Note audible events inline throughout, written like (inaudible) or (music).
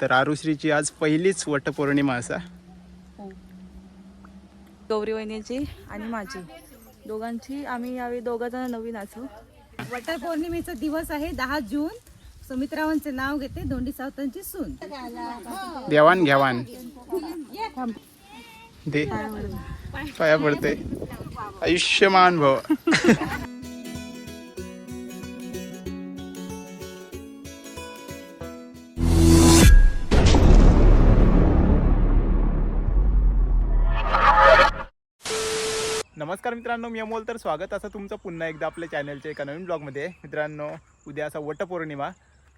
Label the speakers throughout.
Speaker 1: तर आरुश्रीची आज पहिलीच वटपौर्णिमा असा.
Speaker 2: गौरी वहिनीची आणि माझी. दोघांची आम्ही यावेळी दोघं जण नवीन असू.
Speaker 3: वटपौर्णिमेचा दिवस आहे दहा जून. सुमित्रावांचे नाव घेते दोंडी सावतांची सून.
Speaker 1: देवाण घ्यावान दे. पाया पडते आयुष्यमान भव. नमस्कार मित्रांनो मी अमोल. तर स्वागत. असं तुमचं पुन्हा एकदा आपल्या चॅनलच्या एका नवीन ब्लॉगमध्ये मित्रांनो उद्या असा वटपौर्णिमा.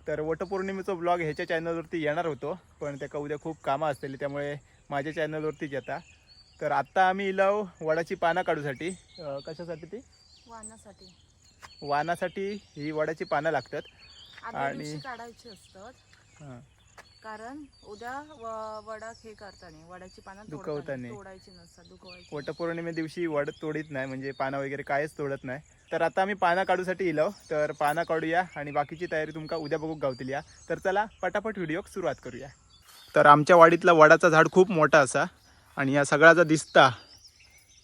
Speaker 1: तर वटपौर्णिमेचा ब्लॉग ह्याच्या चॅनलवरती येणार होतो पण त्याका उद्या खूप कामं असतील त्यामुळे माझ्या चॅनलवरतीच येता. तर आत्ता आम्ही इलाव वडाची पानं काढूसाठी. कशासाठी ती?
Speaker 2: वाहनासाठी
Speaker 1: वानासाठी ही वडाची पानं लागतात. आणि-
Speaker 2: काढायची असतात.
Speaker 1: हां.
Speaker 2: कारण उद्या व- वडा हे करताना वडाची पानं
Speaker 1: दुखवताना.
Speaker 2: तोडताना तोडायची नसतात दुखवायची.
Speaker 1: वटपौर्णिमे दिवशी वड तोडीत नाही म्हणजे पानं वगैरे कायच तोडत नाही. तर आता आम्ही पानं काढूसाठी इलो तर पानं काढूया आणि बाकीची तयारी तुमका उद्या बघू गावतील या. तर चला पटापट व्हिडिओ सुरुवात करूया. तर आमच्या वाडीतला वडाचा झाड खूप मोठा असा आणि या सगळ्याचा दिसता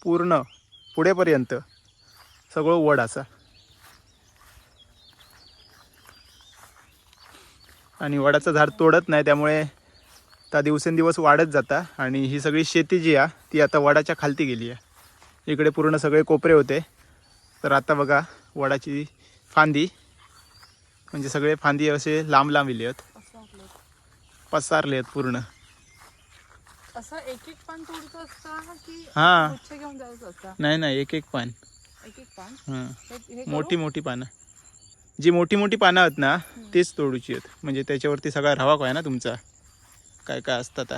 Speaker 1: पूर्ण पुढेपर्यंत सगळं वड असा. आणि वडाचं झाड तोडत नाही त्यामुळे त्या दिवसेंदिवस वाढत जाता. आणि ही सगळी शेती जी आहे ती आता वडाच्या खालती गेली आहे इकडे पूर्ण सगळे कोपरे होते. तर आता बघा वडाची फांदी. म्हणजे सगळे फांदी असे लांब लांब इले आहेत. पसारले आहेत पूर्ण.
Speaker 2: असं एक एक पान तोडचं असतं की
Speaker 1: हां. नाही नाही एक एक पान?
Speaker 2: एक एक पान
Speaker 1: मोठी? मोठी पानं. जी मोठी मोठी पानं आहेत ना तेच तोडूची आहेत. म्हणजे त्याच्यावरती सगळा रवा आहे ना तुमचा. काय काय असतात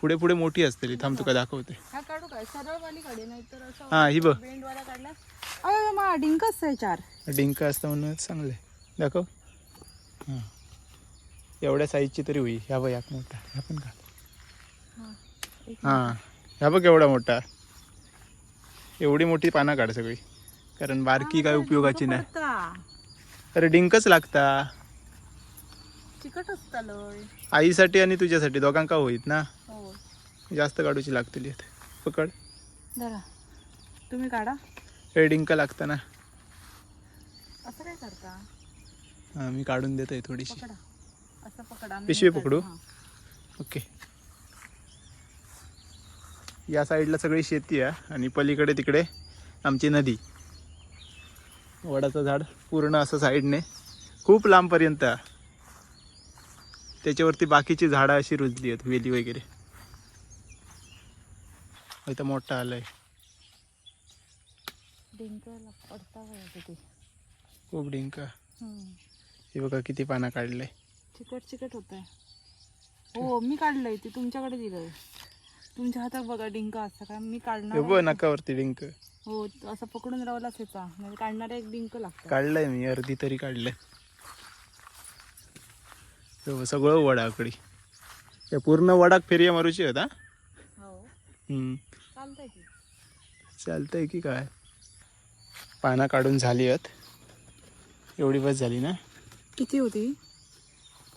Speaker 1: पुढे पुढे मोठी असते थांब तुका दाखवते.
Speaker 2: हा
Speaker 1: हां बघ.
Speaker 2: डिंकच आहे चार.
Speaker 1: डिंक असतं म्हणून चांगलं आहे. दाखव. हां. एवढ्या साईजची तरी होई ह्या बघ मोठा. ह्या पण का हां ह्या बघ एवढा मोठा. एवढी मोठी पानं काढ सगळी. कारण बारकी काय उपयोगाची नाही. अरे डिंकच लागता.
Speaker 2: चिकट असतालय
Speaker 1: आईसाठी आणि तुझ्यासाठी दोघांका होईत ना.
Speaker 2: हो.
Speaker 1: जास्त काढूची लागतली. पकड.
Speaker 2: तुम्ही काढा.
Speaker 1: हे डिंक लागतं ना
Speaker 2: असं काय करता?
Speaker 1: हां मी काढून देतोय थोडीशी.
Speaker 2: पकडा. असं पकडा. आम्ही
Speaker 1: पिशवी पकडू?
Speaker 2: हां.
Speaker 1: ओके. या साईडला सगळी शेती आहे आणि पलीकडे तिकडे आमची नदी. वडाचं झाड पूर्ण असं साईडने खूप लांबपर्यंत. त्याच्यावरती बाकीची झाडं अशी रुजली आहेत वेली वगैरे. इथं मोठा आलाय. खूप डिंक. हे बघा किती पानं काढलंय.
Speaker 2: चिकट चिकट होत आहे हो मी काढलंय ते तुमच्याकडे दिलंय. तुमच्या हातात बघा डिंक असं काय मी काढणार
Speaker 1: नकावरती डिंक.
Speaker 2: हो असं पकडून रावलाच ह्याचा. म्हणजे काढणारा एक डिंक लागतो
Speaker 1: काढलंय मी अर्धी तरी काढलंय. हे सगळं वडाकडी या पूर्ण वडाक फेरिया मारूची होता
Speaker 2: हो? चालतंय की.
Speaker 1: चालतंय की काय? पानं काढून झाली आहेत. एवढी बस झाली ना?
Speaker 2: किती होती?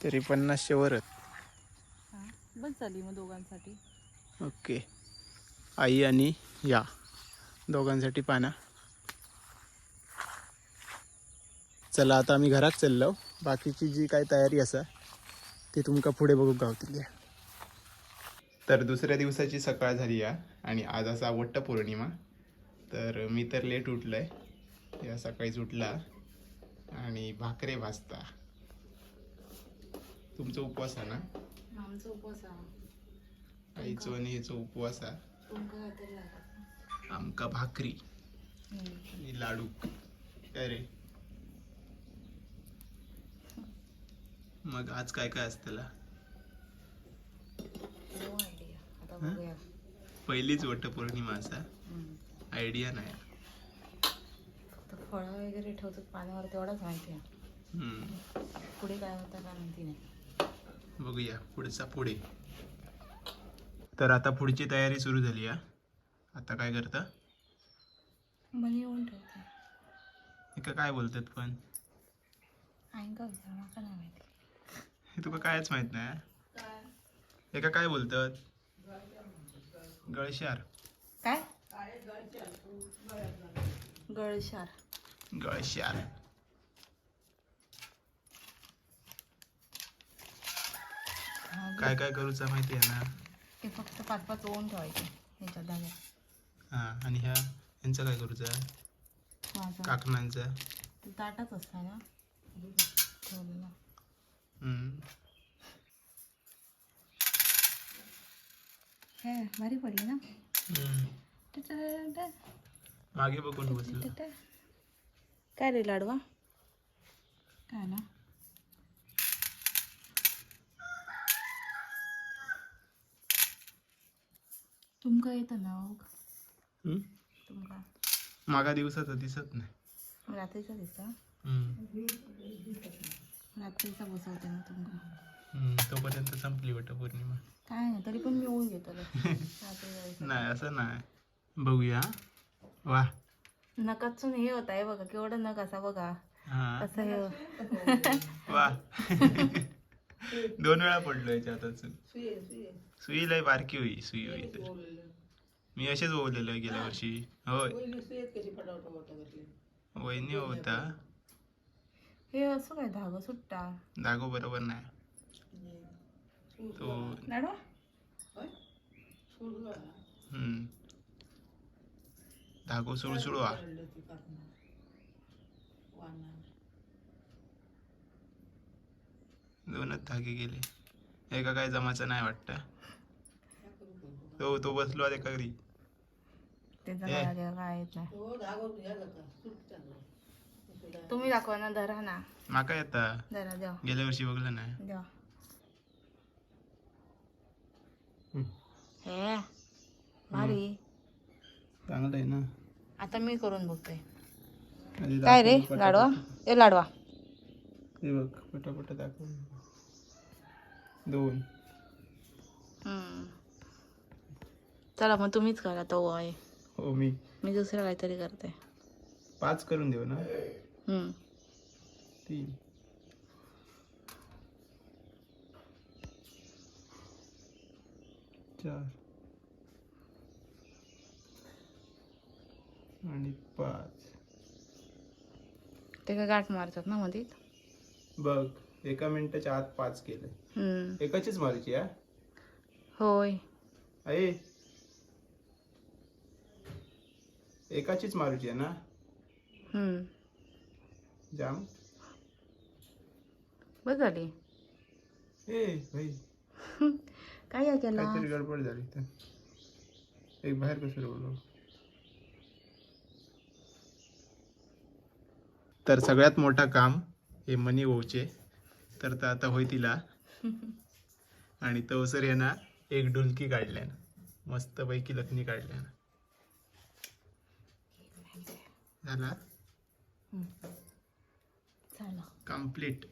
Speaker 1: तरी पन्नासशे वर आहेत.
Speaker 2: हा बस झाली मग दोघांसाठी.
Speaker 1: ओके. आई आणि या. दोघांसाठी पाना. चला आता आम्ही घरात चाललो. बाकीची जी काय तयारी असा ती तुमका पुढे बघू गावतील तर दुसऱ्या दिवसाची सकाळ झाली या आणि आज असा वट्ट पौर्णिमा. तर मी तर लेट उठलोय. या सकाळीच उठला आणि भाकरे भाजता. तुमचा उपवास आहे ना?
Speaker 2: आमचा उपवास
Speaker 1: आईचो आणि हिचो उपवास आहे. आमका भाकरी. आणि लाडू. काय रे? मग आज काय काय असतला पहिलीच वट पौर्णिमा असा आयडिया नाही.
Speaker 2: फळं वगैरे ठेवतात पाण्यावर तेवढाच माहिती आहे. पुढे काय होतं काय माहिती नाही.
Speaker 1: बघूया पुढचा पुढे. तर आता पुढची तयारी सुरू झाली आहे आता काय करता?
Speaker 2: मनी येऊन ठेवते
Speaker 1: एका काय बोलतात पण?
Speaker 2: माका नाही माहिती?
Speaker 1: हे तुका कायच माहीत नाही एका काय बोलतात? गळशार.
Speaker 2: काय?
Speaker 3: गळशार.
Speaker 1: गळशार. काय काय करूचा माहिती आहे ना?
Speaker 2: ते फक्त पाच पाच ओवून ठेवायचे धाग्यात
Speaker 1: हा आणि ह्या यांचं काय करूचा
Speaker 2: माझं.
Speaker 1: काकणांचा.
Speaker 2: ते ताटाच असतं ना? ठेवलेलं.
Speaker 1: हम्म.
Speaker 2: हे भारी पडली ना?
Speaker 1: हम्म.
Speaker 2: टटटट,
Speaker 1: मागे बघून बसलो.
Speaker 2: टटटट.
Speaker 3: काय रे लाडवा?
Speaker 2: काय ना? तुमका येतं ना? तुमका?
Speaker 1: मागा दिवसाचं दिसत नाही.
Speaker 2: रात्रीचा दिसता. रात्रीचा बसवते ना तुमका.
Speaker 1: हम्म. तोपर्यंत संपली वट पौर्णिमा.
Speaker 2: काय नाही तरी पण मी ओळी घेतो. (laughs)
Speaker 1: नाही असं नाही. बघूया वा.
Speaker 2: नकातून हे होत आहे बघा केवढं नख असा बघा.
Speaker 1: हा.
Speaker 2: असं हे
Speaker 1: वा. (laughs) दोन वेळा पडलो याच्या हातातून सुई लय बारकी होई सुई होई तर. मी असेच ओवलेलो गेल्या वर्षी. होय. वहिनी होता.
Speaker 2: हे असं काय धागं सुट्टा?
Speaker 1: दागो बरोबर नाही. तो हम्म. धागो सुळसुळवा. दोनच धागे गेले. एका काय जमाचं नाही वाटतं. तो तो बसलो आता एका घरी.
Speaker 2: काय येत नाही तुम्ही दाखवा ना धरा ना.
Speaker 1: माका येता
Speaker 2: धरा
Speaker 1: गेल्या वर्षी बघलं.
Speaker 2: हे. भारी.
Speaker 1: चांगलं आहे ना?
Speaker 2: आता मी करून बघतोय
Speaker 1: आधी
Speaker 2: काय रे लाडवा. ए लाडवा.
Speaker 1: हे बघ पटापट दाखव दोन.
Speaker 2: हम्म. चला मग तुम्हीच करा तो आहे.
Speaker 1: हो मी.
Speaker 2: मी दुसरं काहीतरी करते.
Speaker 1: पाच करून देऊ ना?
Speaker 2: हम्म.
Speaker 1: तीन. चार. आणि पाच.
Speaker 2: ते काय गाठ मारतात ना मध्ये
Speaker 1: बघ एका मिनिटाच्या आत पाच केले.
Speaker 2: हम्म.
Speaker 1: एकाचीच मारायची हा?
Speaker 2: होय.
Speaker 1: आहे एकाचीच मारूची आहे ना. जाम.
Speaker 2: बस झाली
Speaker 1: ए भाई (laughs)
Speaker 2: काय केलं
Speaker 1: काहीतरी गडबड झाली तर एक बाहेर कसं बोललो तर सगळ्यात मोठा काम हे मनी ओवचे तर त आता होय तिला. (laughs) आणि तवसर यांना एक डुलकी काढल्यान. मस्त पैकी लखनी काढल्यान. झाला. कंप्लीट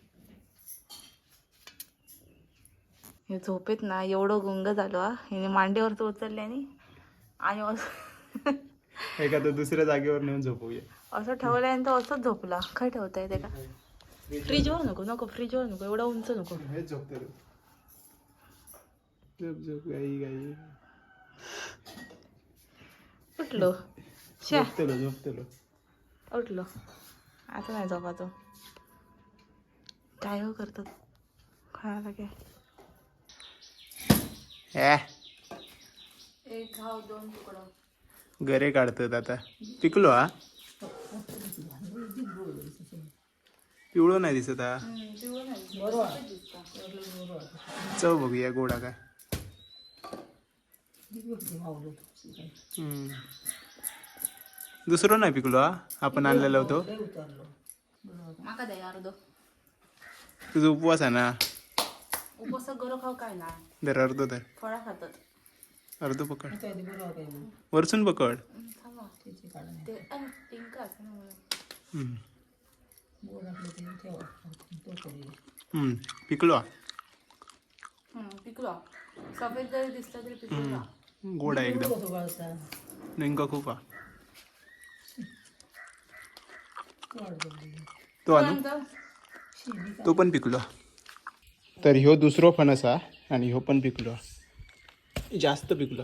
Speaker 2: हे झोपेत ना एवढं गुंग झालो हिने मांडीवरच उचलल्याने आणि
Speaker 1: तर दुसऱ्या जागेवर नेऊन झोपूया.
Speaker 2: असं ठेवल्याने तो असंच झोपला. काय ठेवता येते का? फ्रीजवर नको नको फ्रीजवर नको. एवढा उंच नको.
Speaker 1: झोपतो
Speaker 2: उठलो.
Speaker 1: झोपतलो झोपतलो
Speaker 2: उठलो. आता नाही झोपायचो. काय हो करतात? खायला काय? एक घाव दोन तुकडं.
Speaker 1: गरे काढतात आता. पिकलो हा? पिवळो नाही दिसत हा? चव बघूया गोडा काय. हम्म. दुसरं नाही पिकलो हा? आपण आणलेला होतो.
Speaker 2: माका द्या अर्ध.
Speaker 1: तुझा उपवास आहे ना?
Speaker 2: उपवास गरम खाऊ काय ना?
Speaker 1: अर्धो तर
Speaker 2: फळा खातात.
Speaker 1: अर्धो पकड. वरसून पकड.
Speaker 2: थांबा. ते अ, पिंक असं ना म्हणून.
Speaker 1: हम्म. हम्म. पिकलो. हा.
Speaker 2: हम्म, पिकलो. सफेद जरी दिसला तरी पिकलो.
Speaker 1: गोड आहे एकदम. नेमका खूप हा तो आणू? तो पण पिकलो. तर ह्यो दुसरो फणस हा आणि ह्यो पण पिकलो. जास्त पिकलो.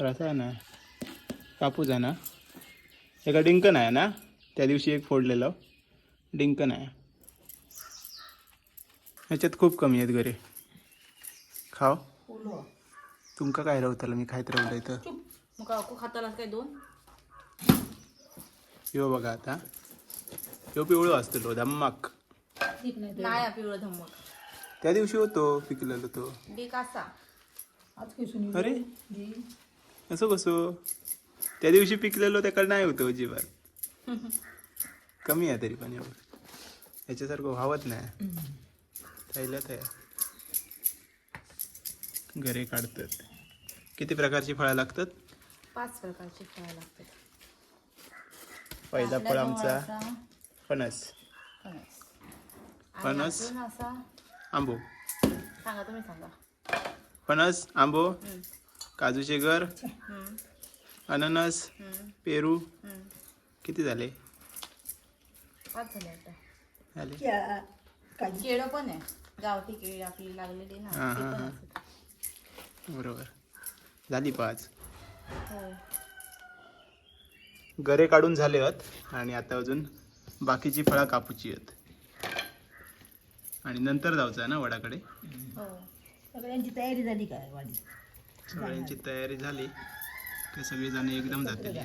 Speaker 1: रसा ना कापूस आहे ना एका डिंक नाही ना त्या दिवशी एक फोडलेलं. डिंक नाही ह्याच्यात खूप कमी आहेत घरी. खाव तुमका काय रावताला? मी खायत राहिलं इथं.
Speaker 2: खाताला काय दोन?
Speaker 1: ह्यो बघा आता ह्यो पिवळो असतो धम्माक.
Speaker 2: नाही पिवळं धम्मक.
Speaker 1: त्या दिवशी होतो पिकलेलो तो.
Speaker 2: कासा
Speaker 1: अरे. असं कसं? त्या दिवशी पिकलेलो त्याकडे नाही होतं अजिबात. कमी आहे तरी पण एवढं. ह्याच्यासारखं व्हावत नाही. खायला तयार. घरे काढतात. किती प्रकारची फळं लागतात?
Speaker 2: पाच प्रकारची फळं लागतात.
Speaker 1: पहिला फळ आमचा फणस.
Speaker 2: फणस.
Speaker 1: आंबो.
Speaker 2: सांगा तुम्ही सांगा.
Speaker 1: फणस आंबो. काजूचे घर. अननस. पेरू. किती झाले?
Speaker 2: झाले आता.
Speaker 1: झाले.
Speaker 2: केळं पण आहे. गावठी केळी आपली लागलेली ना
Speaker 1: हा, हा, हा. बरोबर. झाली पाच.
Speaker 2: हो.
Speaker 1: गरे काढून झाले आहेत आणि आता अजून बाकीची फळं कापूची आहेत. आणि नंतर जायचं आहे ना वडाकडे?
Speaker 2: हो.
Speaker 4: सगळ्यांची तयारी झाली काय
Speaker 1: सगळ्यांची तयारी झाली. की सगळी जण एकदम जातील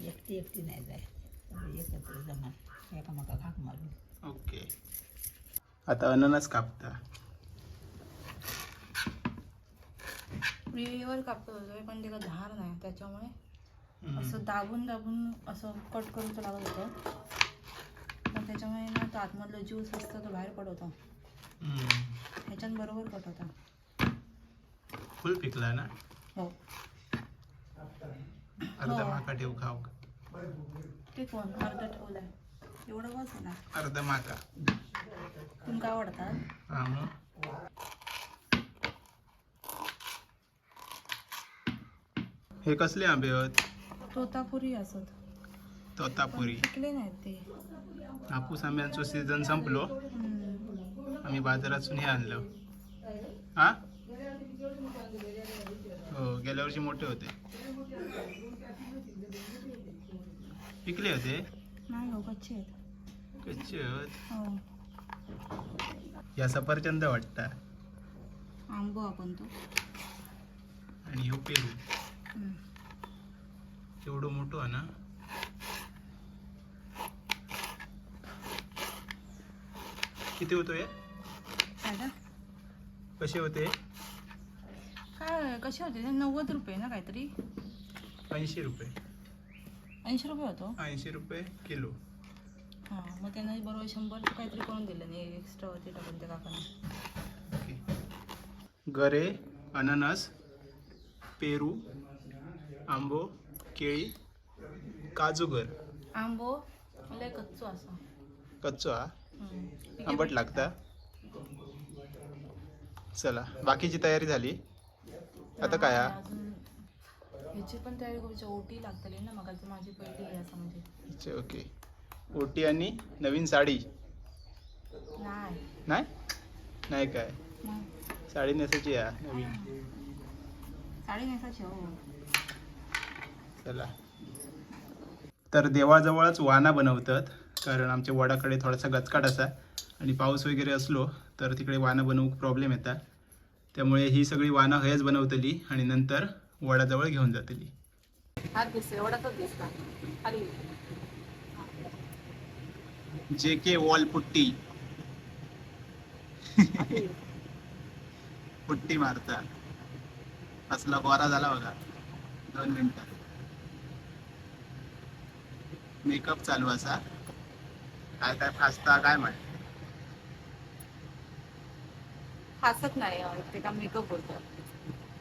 Speaker 4: एकटी एकटी नाही जाय सगळे एकत्र जमा एकामेका हाक मारून.
Speaker 1: ओके. आता अननस कापता.
Speaker 2: वेळेवर कापतो. पण त्याला धार नाही त्याच्यामुळे. असं दाबून दाबून असं कट करून लागत होतं. पण त्याच्यामुळे ना तो आतमधलं ज्यूस असतं तो बाहेर पडतो
Speaker 1: हम्म.
Speaker 2: ह्याच्यात बरोबर कट होता.
Speaker 1: फुल पिकला ना?
Speaker 2: हो.
Speaker 1: अर्धा
Speaker 2: हो.
Speaker 1: माका ठेव
Speaker 2: ते कोण? अर्ध ठेवलंय. एवढं बस ना?
Speaker 1: अर्धा माका.
Speaker 2: तुमका आवडतात
Speaker 1: मग. हे कसले आंबे आहेत
Speaker 2: तोतापुरी असत.
Speaker 1: तोतापुरी.
Speaker 2: पिकले नाहीत ते.
Speaker 1: हापूस आंब्यांचं सीझन संपलो. आम्ही बाजारातून हे आणलं. हा? हो गेल्या वर्षी मोठे होते. पिकले होते?
Speaker 2: नाही हो कच्चे आहेत.
Speaker 1: कच्चे आहेत?
Speaker 2: हो.
Speaker 1: या सफरचंद वाटता.
Speaker 2: आंबो आपण तो.
Speaker 1: आणि ह्यो पेरू. एवढं मोठं आहे ना? किती होतो हे? कसे होते?
Speaker 2: काय कसे होते? नव्वद रुपये ना काहीतरी?
Speaker 1: ऐंशी रुपये.
Speaker 2: ऐंशी रुपये होतो?
Speaker 1: ऐंशी रुपये किलो.
Speaker 2: हां मग त्यांना बरोबर शंभर काहीतरी करून दिलं नाही एक्स्ट्रा होते टाकून त्या काकाने.
Speaker 1: ओके. गरे अननस पेरू आंबो केळी काजूगर.
Speaker 2: आंबो लय कच्चो असा.
Speaker 1: कच्चो हा? आंबट लागता. चला बाकीची तयारी झाली? आता काय हा?
Speaker 2: अजून ह्याची पण तयारी करूची ओटी लागतली ना मग माझी पहिली असं म्हणजे.
Speaker 1: अच्छा, ओके. ओटी आणि नवीन साडी.
Speaker 2: नाही.
Speaker 1: नाही? नाही काय?
Speaker 2: मग
Speaker 1: साडी नेसायची आहे नवीन.
Speaker 2: साडी नेसायची हो.
Speaker 1: चला. तर देवाजवळच वाना बनवतात कारण आमच्या वडाकडे थोडासा गचकाट असा आणि पाऊस वगैरे असलो तर तिकडे वाना बनवूक प्रॉब्लेम येतात त्यामुळे ही सगळी वाना हयच बनवतली आणि नंतर वडाजवळ घेऊन जातली. जे के वॉल पुट्टी पुट्टी मारता. असला गोरा झाला बघा. दोन मिनिटात मेकअप चालू असा. काय काय फासता काय म्हण
Speaker 2: हसत नाही अं, ते का मेकअप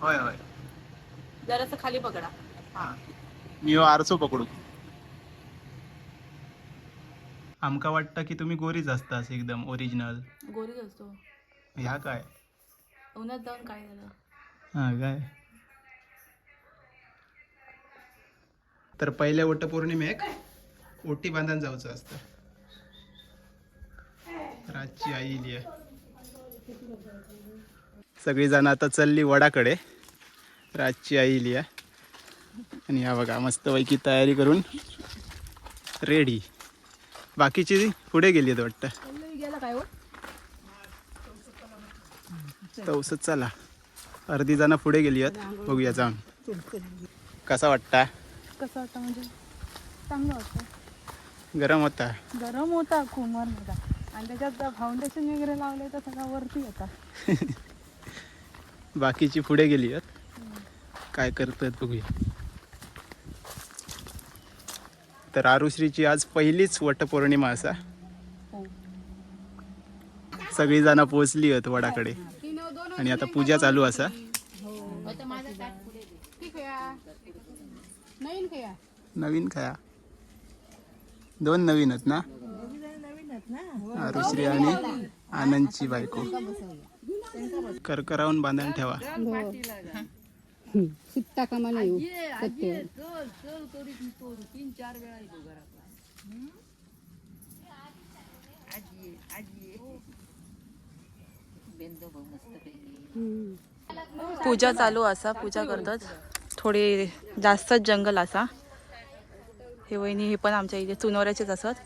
Speaker 1: होय होय.
Speaker 2: जरासं खाली पकडा.
Speaker 1: हा. मी हो आरसो पकडू. आमका वाटतं की तुम्ही गोरीच असतास एकदम ओरिजिनल
Speaker 2: गोरीच असतो.
Speaker 1: ह्या काय?
Speaker 2: उन्हात जाऊन काय झालं?
Speaker 1: हा काय? तर पहिल्या वटपौर्णिमेक ओटी बांधान जाऊचं असतं. रातची आई इली आहे. सगळी जण आता चालली वडाकडे. रातची आई इली आहे. आणि या बघा मस्तपैकी तयारी करून रेडी. बाकीची पुढे गेली आहेत वाटतं. तवसच चला. अर्धी जण पुढे गेली आहेत. बघूया जाऊन. कसा वाटता?
Speaker 3: कसा वाटतं म्हणजे? चांगलं वाटतं
Speaker 1: गरम होता.
Speaker 3: गरम होता कुमर होता आणि त्याच्यात फाउंडेशन वगैरे लावलंय तर सगळा वरती येता (laughs)
Speaker 1: बाकीची पुढे गेली आहेत. काय करतात बघूया. तर आरुश्रीची आज पहिलीच वटपौर्णिमा असा.
Speaker 3: हो.
Speaker 1: सगळी जण पोचली आहेत वडाकडे. आणि आता पूजा चालू असा. नवीन खाया. दोन नवीन आहेत ना? आरुश्री आणि आनंदची बायको. करकरावून बांधून ठेवा.
Speaker 4: सुट्टा कामा नाही सत्य
Speaker 2: पूजा चालू असा पूजा करतात. थोडे जास्तच जंगल असा. हे वहिनी हे पण आमच्या इथे चुनवऱ्याचेच असत.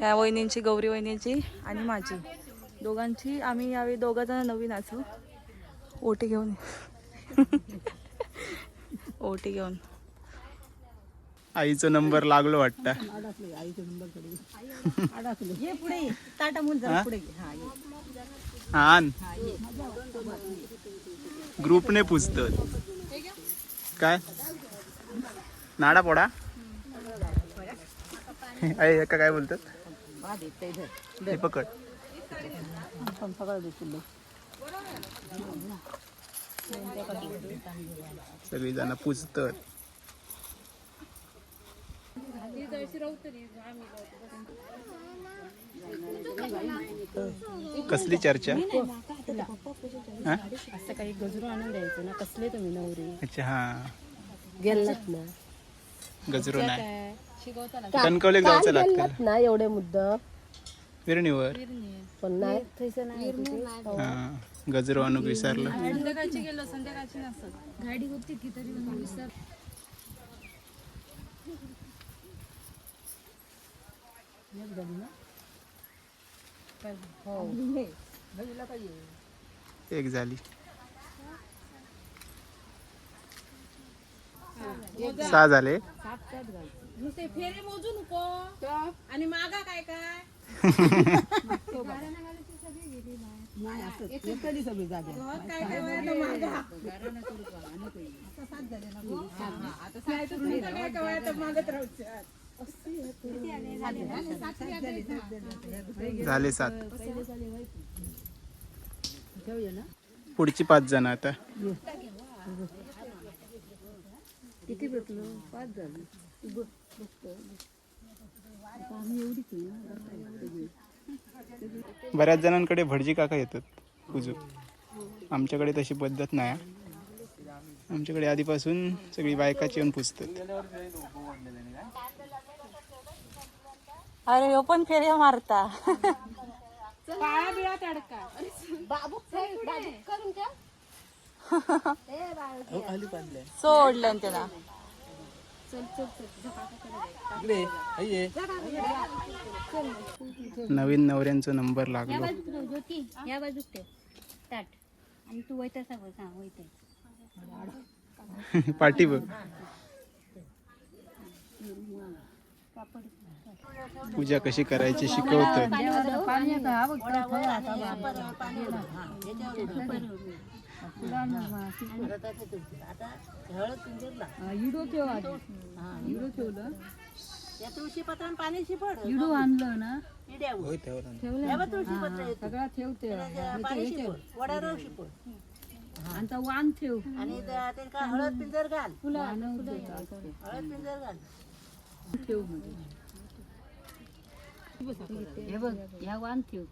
Speaker 2: या वहिनींची गौरी वहिनींची आणि माझी. दोघांची आम्ही यावेळी दोघं जण नवीन असू. ओटी घेऊन. ओटी घेऊन.
Speaker 1: आईचा नंबर लागलो वाटतं. हा?
Speaker 4: हा.
Speaker 1: हा. ग्रुपने पुजतात काय? नाडा पोडा (laughs) आई एका काय बोलतात?
Speaker 4: हा
Speaker 1: पकड.
Speaker 4: सगळं
Speaker 1: जण पुजतात. कसली चर्चा?
Speaker 3: असं काही गजरू आणून द्यायचं ना कसले तुम्ही नवरी?
Speaker 1: अच्छा हा.
Speaker 3: गेलात ना.
Speaker 1: गजरो नाही. कणकवले जायचं लागतं
Speaker 3: ना एवढे मुद्दा.
Speaker 1: फिरणीवर
Speaker 3: पण नाही. थैसं नाही
Speaker 1: हा गजरो आणूक विसरलं
Speaker 3: संध्याकाळची गेलो संध्याकाळची नसत. गाडी होती की तरी विसर
Speaker 1: एक झाली. सहा झाले.
Speaker 3: ते फेरे मोजू नको आणि मागा काय काय?
Speaker 4: नाही असं कधी सगळी जागे.
Speaker 3: काय काय मागा काय काय मागत राहू
Speaker 1: झाले सात.
Speaker 4: ठेवूया ना?
Speaker 1: पुढची पाच जण आता.
Speaker 4: किती भेटलो? पाच झाली.
Speaker 1: बऱ्याच जणांकडे भटजी काका येतात पूजू. आमच्याकडे तशी पद्धत नाही. आमच्याकडे आधीपासून सगळी बायकाची येऊन पुजतात.
Speaker 2: अरे ह्यो पण फेऱ्या मारता.
Speaker 3: पाया बिळा तडका
Speaker 2: सोडलं त्याला.
Speaker 1: नवीन नवऱ्यांचा नंबर लागलो.
Speaker 5: ज्योती. या बाजूक ठेव. ताट आणि तू सांग सांग (laughs)
Speaker 1: पाठी बघ. पूजा कशी करायची शिकवतात
Speaker 4: इडो ठेव हा इडो ठेवलं?
Speaker 6: या तुळशी पत्रान पाणी शिपड
Speaker 4: इडो आणलं ना ठेवलं
Speaker 6: तुळशी पत्र
Speaker 4: सगळा ठेवते
Speaker 6: पाणी शिपड
Speaker 4: आणि तो वाण ठेव.
Speaker 6: आणि हळद पिंजर घाल. हळद पिंजर घाल.
Speaker 4: ठेवमध्ये हे बघ ह्या वाण ठेव.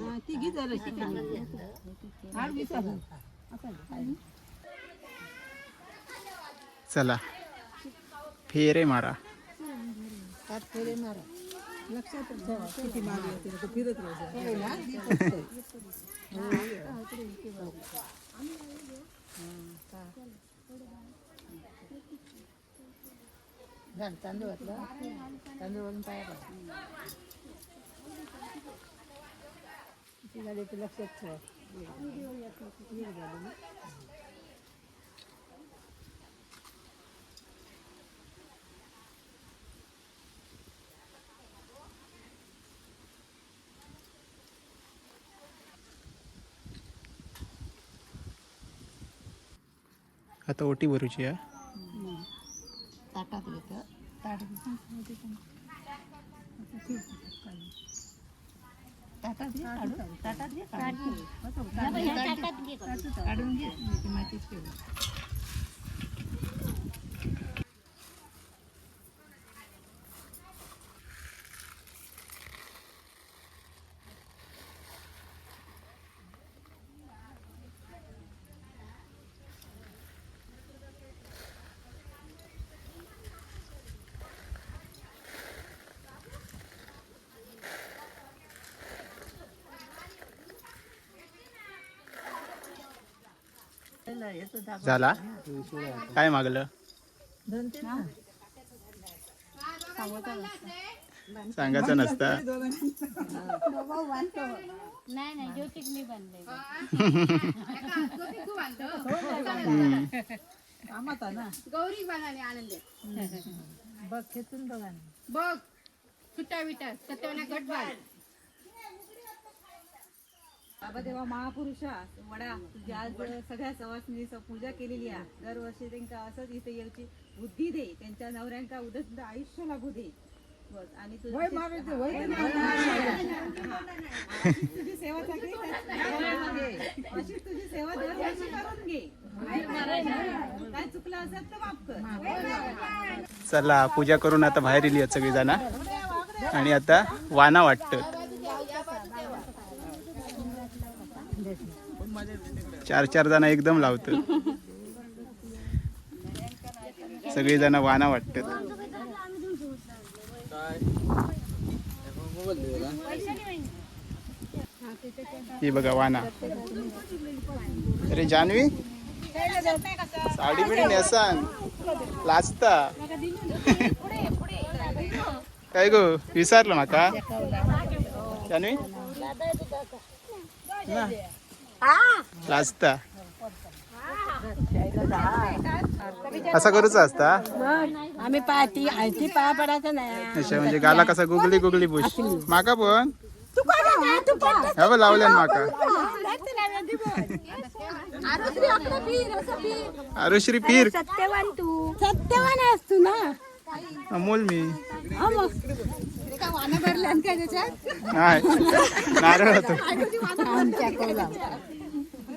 Speaker 4: हा, ती घे जरा हार विचार
Speaker 1: चला. फेरे मारा. (laughs)
Speaker 4: झालं तांदूळ घातलं. तांदूळ घालून पाया पडा किती झाले ते लक्षात ठेवा.
Speaker 1: आता ओटी भरूची आहे.
Speaker 4: ताटात घेतं ताट ताटात घे काढून ताटात घे काढून काढून घे ती मातीत
Speaker 1: झाला? काय मागलं. सांगायचं नसता.
Speaker 5: नाही नाही ज्योतिक मी बनले.
Speaker 4: कामात आहे ना
Speaker 7: गौरी बनाने आनंद
Speaker 4: बघ खेचून बघा.
Speaker 7: बघ सुट्टा विटा सत्यवना गट बाल
Speaker 3: बाबा देवा महापुरुषा वडा तुझी आज सगळ्या सवासनीचं पूजा केलेली आहे दरवर्षी त्यांना असंच इथे यायची बुद्धी दे त्यांच्या नवऱ्यांका उदंड आयुष्य लाभू दे. बस आणि तुझी सेवा अशीच तुझी सेवा दरवर्षी करून घे. काय चुकलं असेल तर माफ कर.
Speaker 1: चला पूजा करून आता बाहेर आहेत सगळी जण आणि आता वाना वाटत. चार चार जण एकदम लावत सगळी जण वाना वाटत ही बघा वाना. अरे जानवी? साडी बिडी नेसान लाजता. काय गो विसरलो माका जानवी? ना लाजता असा करूच असता
Speaker 6: आम्ही पाहती आयती पाया पडायचं नाही.
Speaker 1: अशा म्हणजे गाला कसा गुगली गुगली बुश. माका पण? बघ लावल्यान माका. आरुश्री पीर
Speaker 6: सत्यवान तू. सत्यवान आहेस तू ना.
Speaker 1: अमोल मी. नारळ होतो.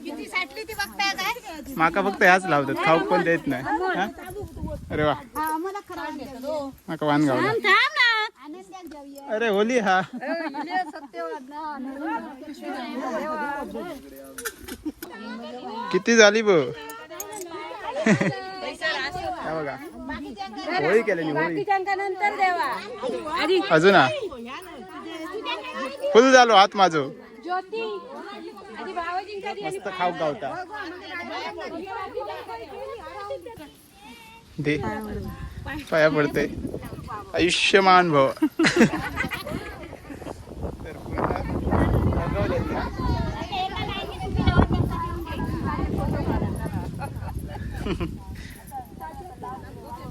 Speaker 6: किती साठली ती बघताय काय
Speaker 1: माका फक्त ह्याच लावतात. खाऊक पण देत नाही. हा? अरे वा.
Speaker 6: आम्हाला खरं
Speaker 1: माका वान
Speaker 6: ना.
Speaker 1: अरे होली हा. किती झाली बघा. होळी केलेली होळी.
Speaker 6: नंतर देवा.
Speaker 1: अजून हा? फुल झालो हात माझो
Speaker 6: ज्योती.
Speaker 1: मस्त खाऊक गावता. दे. पाया पडते आयुष्यमान भव. तर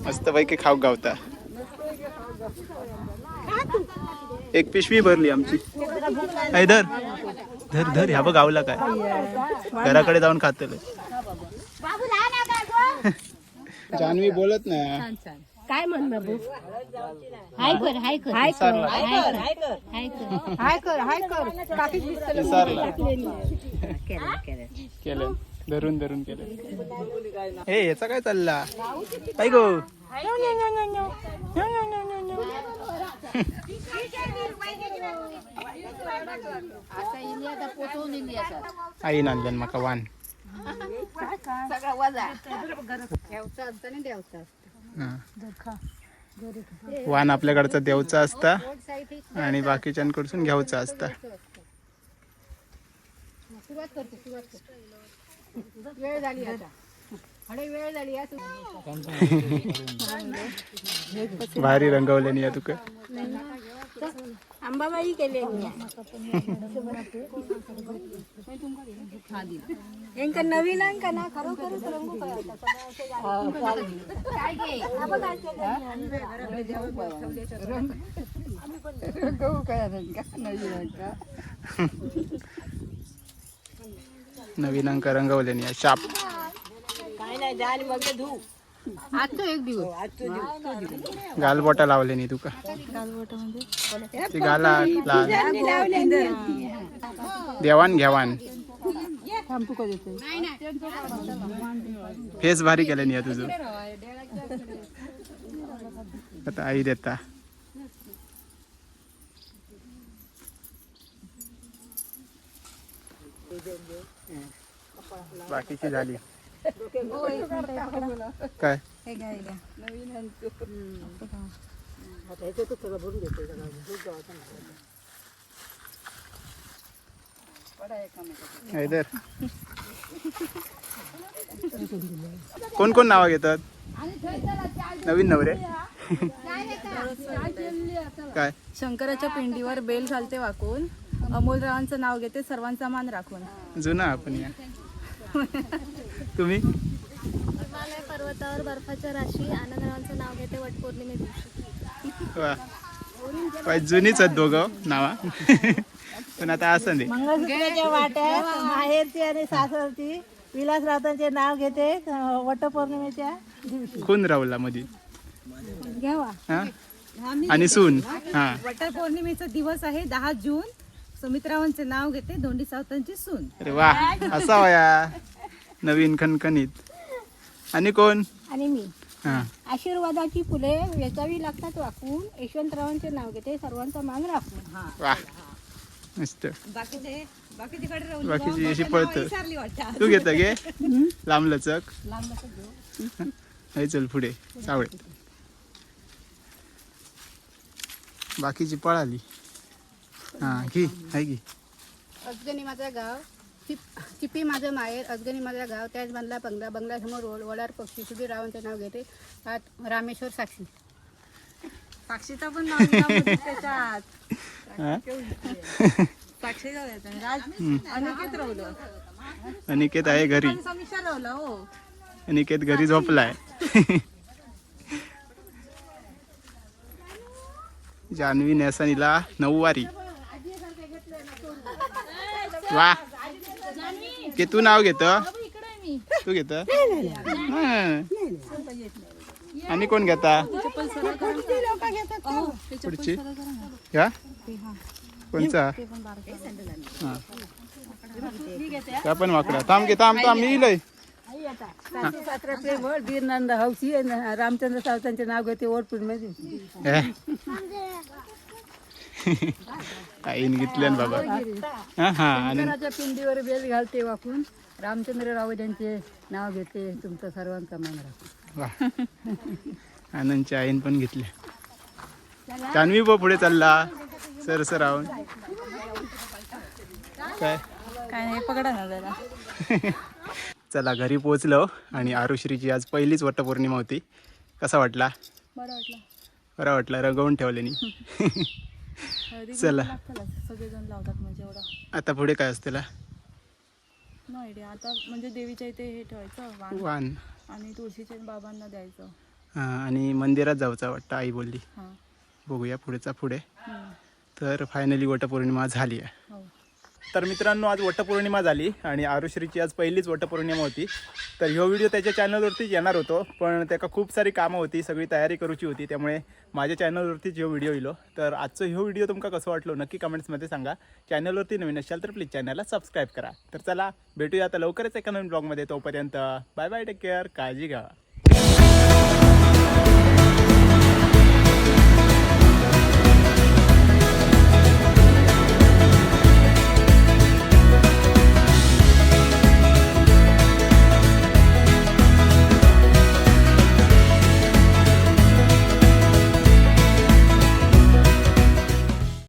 Speaker 1: पुन्हा रंगवलेली हा. मस्त पैकी खाऊक गावता. एक पिशवी भरली आमची. ऐ धर. धर धर ह्या बघ गावला काय. घराकडे जाऊन खातलं जान्हवी बोलत नाही.
Speaker 6: काय म्हण बाबू?
Speaker 5: हाय कर हाय कर. हाय
Speaker 1: विसरला.
Speaker 5: हाय कर हाय कर.
Speaker 6: हाय कर. हाय कर
Speaker 1: विसरला. केलं. धरून धरून केलं. हे याचा काय चालला? काय गो. आईन आणल्यान माका वान. वाण आपल्याकडचा देवचा असता आणि बाकीच्यांकडसून घ्यावचा असता
Speaker 7: सुरुवात करतो सुरुवात करतो वेळ झाली आता. अरे वेळ झाली या
Speaker 1: भारी रंगवल्यानी या तुका.
Speaker 5: अंबाबाई केले यांका नवीन अंक ना? खरोखरच रंगू काय घे
Speaker 1: नवीन अंक या शाप.
Speaker 4: काय नाही
Speaker 7: एक दिवस.
Speaker 1: गालबोटा लावल्यानी तुका ती गाला देवाण घेवाण. फेस भारी केल्यानी या तुझं. आता आई देता. बाकीची झाली. काय? कोण कोण नावं घेतात? नवीन नवरे? काय?
Speaker 2: शंकराच्या पिंडीवर बेल घालते वाकून. अमोलरावांचं नाव घेते सर्वांचा मान राखून.
Speaker 1: जुना आपण या. (laughs) तुम्ही?
Speaker 8: हिमालय पर्वतावर बर्फाच्या राशी आनंदरावांचं नाव घेते वटपौर्णिमे दिवशी.
Speaker 1: वा. जुनीच आहेत दोघं नावा. (laughs) पण आता असं नाही.
Speaker 4: मंगळसूत्राच्या वाट्यात माहेरची आणि सासरची विलासरावांचे नाव घेते वटपौर्णिमेच्या दिवशी.
Speaker 1: खून राहुला मध्ये
Speaker 3: घ्यावा
Speaker 1: हा? आणि सून. हा.
Speaker 3: वटपौर्णिमेचा दिवस आहे दहा जून. सुमित्रावांचे नाव घेते दोंडी सावतांची सून.
Speaker 1: अरे वा असा वया नवीन खणखणीत आणि कोण?
Speaker 5: आणि मी.
Speaker 1: हा.
Speaker 5: आशीर्वादाची फुले वेचावी लागतात वाकून. यशवंतरावांचे नाव घेते सर्वांचा मान राखून.
Speaker 1: वा मस्त.
Speaker 3: बाकीचे बाकीच्याकडे राहून
Speaker 1: बाकीची अशी पळत.
Speaker 3: वाटतं
Speaker 1: तू घेत गे? लांब लचक हे चल पुढे सावळे. बाकीची पळाली. हा घे हाय घे.
Speaker 7: अजगणी माझं गाव चिप चिपी माझं माहेर अजगणी माझं गाव त्याच बंगला बंगला बंगल्यासमोर रोड वडार पक्षी सुधीर रावांचे नाव घेते. आत रामेश्वर साक्षी.
Speaker 2: साक्षीचा पण नाव त्याच्यात.
Speaker 1: हा?
Speaker 2: द्यायचं. राज अनिकेत रवलं
Speaker 1: अनिकेत आहे घरी.
Speaker 2: समीक्षा रवला हो.
Speaker 1: अनिकेत घरी झोपलाय. (laughs) जान्हवी नेसानीला नऊवारी. वा. के तू नाव घेत? तू घेत? आणि कोण घेता? पुढची? या? कोणचा? त्या पण वाकडा. थांब घे थांब थांब मी
Speaker 4: हौशी आणि रामचंद्र सावतांचे नाव घेते वटपौर्णिमे दिवशी (laughs)
Speaker 1: आईन घेतल्यान बाबा. हा हा आणि
Speaker 4: शंकराच्या पिंडीवर बेल घालते वाकून. रामचंद्र राव यांचे नाव घेते. तुमचं सर्वांचा मान राखून
Speaker 1: वा. आनंदच्या आईन पण घेतल्या जान्हवी बो पुढे चालला. सर सर राहून काय?
Speaker 2: काय नाही पकडा ना जरा. (laughs)
Speaker 1: चला घरी पोचलो आणि आरुश्रीची आज पहिलीच वटपौर्णिमा होती. कसा वाटला?
Speaker 2: बरं वाटलं.
Speaker 1: बरा वाटला रंगवून ठेवल्यानी (laughs) चला.
Speaker 2: सगळेजण लावतात म्हणजे एवढं.
Speaker 1: आता पुढे काय असतेला
Speaker 2: आयडिया. आता म्हणजे देवीच्या इथे हे ठेवायचं वाण.
Speaker 1: वान
Speaker 2: आणि तुळशीच्या बाबांना द्यायचं.
Speaker 1: हा, आणि मंदिरात जाऊचा वाटतं आई बोलली.
Speaker 2: हां.
Speaker 1: बघूया पुढेचा पुढे. तर फायनली वटपौर्णिमा झाली आहे.
Speaker 2: हो.
Speaker 1: तर मित्रांनो आज वटपौर्णिमा झाली आणि आरुश्रीची आज पहिलीच वटपौर्णिमा होती. तर ह्यो व्हिडिओ त्याच्या चॅनलवरतीच येणार होतो पण त्याका खूप सारी कामं होती सगळी तयारी करूची होती त्यामुळे माझ्या चॅनलवरतीच ह्यो व्हिडिओ येलो तर आजचं ह्यो व्हिडिओ तुमका कसं वाटलो नक्की कमेंट्समध्ये सांगा. चॅनलवरती नवीन असाल तर प्लीज चॅनलला सबस्क्राईब करा. तर चला भेटूया आता लवकरच एका नवीन ब्लॉगमध्ये. तोपर्यंत बाय बाय टेक केअर काळजी घ्या.